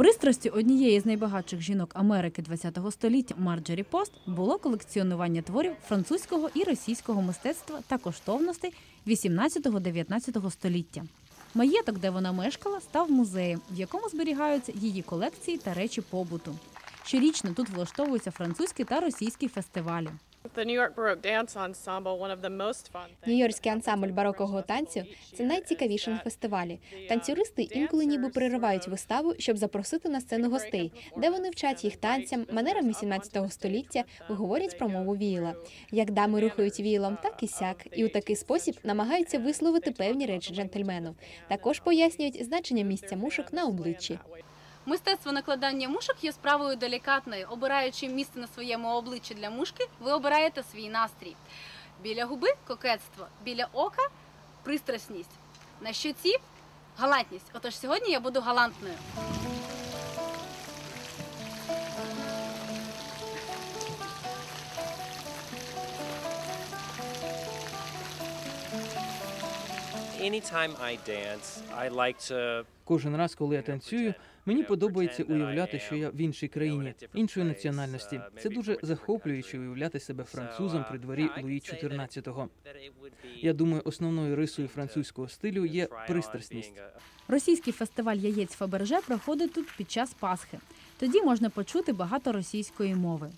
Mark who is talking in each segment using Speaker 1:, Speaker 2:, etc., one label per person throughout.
Speaker 1: Пристрастю однієї з найбагатших жінок Америки ХХ століття Марджорі Пост було колекціонування творів французького і російського мистецтва та коштовностей 18-19 століття. Маєток, де вона мешкала, став музеєм, в якому зберігаються її колекції та речі побуту. Щорічно тут влаштовуються французькі та російські фестивалі.
Speaker 2: Нью-Йоркський ансамбль барокового танцю це найцікавіше на фестивалі. Танцюристи інколи ніби переривають виставу, щоб запросити на сцену гостей, де вони вчать їх танцям, манерам 18 століття, говорять про мову віяла. Як дами рухають віялом, так і сяк, і у такий спосіб намагаються висловити певні речі джентльмену. Також пояснюють значення місця мушок на обличчі.
Speaker 3: Мистецтво накладання мушок є справою делікатною. Обираючи місце на своєму обличчі для мушки, ви обираєте свій настрій. Біля губи кокетство, біля ока пристрасність. На щоці галантність. Отож сьогодні я буду галантною.
Speaker 4: Кожен раз, коли я танцюю, мені подобається уявляти, що я в іншій країні, іншої національності. Це дуже захоплююче уявляти себе французом при дворі Луї XIV. Я думаю, основною рисою французького стилю є пристрасність.
Speaker 1: Російський фестиваль яєць Фаберже проходить тут під час Пасхи. Тоді можна почути багато російської мови.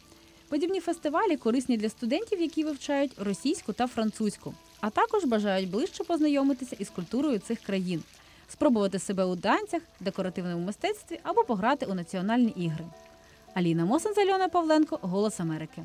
Speaker 1: Подібні фестивалі корисні для студентів, які вивчають російську та французьку, а також бажають ближче познайомитися із культурою цих країн, спробувати себе у танцях, декоративному мистецтві або пограти у національні ігри. Аліна Мосин, Альона Павленко, Голос Америки.